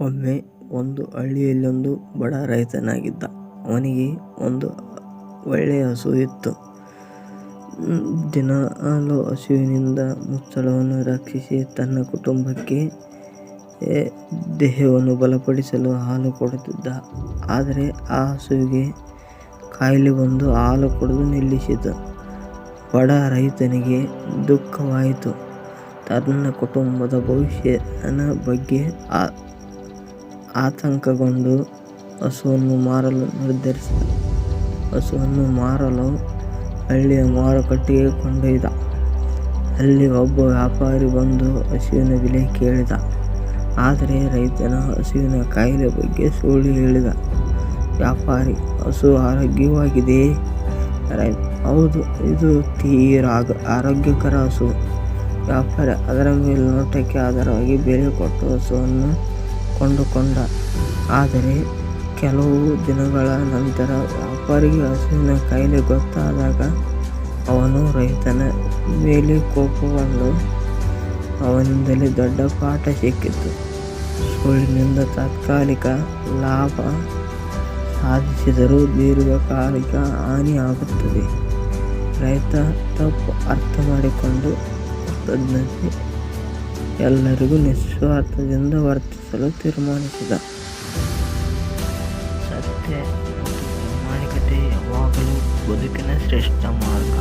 ಒಮ್ಮೆ ಒಂದು ಹಳ್ಳಿಯಲ್ಲೊಂದು ಬಡ ರೈತನಾಗಿದ್ದ. ಅವನಿಗೆ ಒಂದು ಒಳ್ಳೆಯ ಹಸು ಇತ್ತು. ದಿನಾಲೂ ಹಸುವಿನಿಂದ ಮುಚ್ಚಳವನ್ನು ರಕ್ಷಿಸಿ ತನ್ನ ಕುಟುಂಬಕ್ಕೆ ದೇಹವನ್ನು ಬಲಪಡಿಸಲು ಹಾಲು ಕೊಡುತ್ತಿದ್ದ. ಆದರೆ ಆ ಹಸುವಿಗೆ ಕಾಯಿಲೆ ಬಂದು ಹಾಲು ಕೊಡುವುದು ನಿಲ್ಲಿಸಿತು. ಬಡ ರೈತನಿಗೆ ದುಃಖವಾಯಿತು. ತನ್ನ ಕುಟುಂಬದ ಭವಿಷ್ಯನ ಬಗ್ಗೆ ಆತಂಕಗೊಂಡು ಹಸುವನ್ನು ಮಾರಲು ನಿರ್ಧರಿಸಿದ. ಹಸುವನ್ನು ಮಾರಲು ಹಳ್ಳಿಯ ಮಾರುಕಟ್ಟೆಗೆ ಕೊಂಡೊಯ್ದ. ಅಲ್ಲಿ ಒಬ್ಬ ವ್ಯಾಪಾರಿ ಬಂದು ಹಸುವಿನ ಬೆಲೆ ಕೇಳಿದ. ಆದರೆ ರೈತನ ಹಸುವಿನ ಕಾಯಿಲೆ ಬಗ್ಗೆ ಸುಳ್ಳು ಹೇಳಿದ. ವ್ಯಾಪಾರಿ: ಹಸು ಆರೋಗ್ಯವಾಗಿದೆ ರೈತ: ಹೌದು, ಇದು ತೀರಾ ಆರೋಗ್ಯಕರ ಹಸು. ವ್ಯಾಪಾರಿ ಅದರ ಮೇಲ್ನೋಟಕ್ಕೆ ಆಧಾರವಾಗಿ ಬೆಲೆ ಕೊಟ್ಟು ಹಸುವನ್ನು ಕೊಂಡುಕೊಂಡ. ಆದರೆ ಕೆಲವು ದಿನಗಳ ನಂತರ ವ್ಯಾಪಾರಿಗೆ ಹಸುವಿನ ಕಾಯಿಲೆ ಗೊತ್ತಾದಾಗ ಅವನು ರೈತನ ಮೇಲೆ ಕೋಪಗೊಂಡು ಅವನಿಂದಲೇ ದೊಡ್ಡ ಪಾಠ ಸಿಕ್ಕಿತು. ಸುಳ್ಳಿನಿಂದ ತಾತ್ಕಾಲಿಕ ಲಾಭ ಸಾಧಿಸಿದರೂ ದೀರ್ಘಕಾಲಿಕ ಹಾನಿಯಾಗುತ್ತದೆ ರೈತ ತಪ್ಪು ಅರ್ಥ ಮಾಡಿಕೊಂಡು ಕೃತಜ್ಞತೆ ಎಲ್ಲರಿಗೂ ನಿಸ್ವಾರ್ಥದಿಂದ ವರ್ತಿಸಲು ತೀರ್ಮಾನಿಸಿದ. ಸತ್ಯ ಮತ್ತು ಪ್ರಾಮಾಣಿಕತೆ ಯಾವಾಗಲೂ ಬದುಕಿನ ಶ್ರೇಷ್ಠ ಮಾರ್ಗ.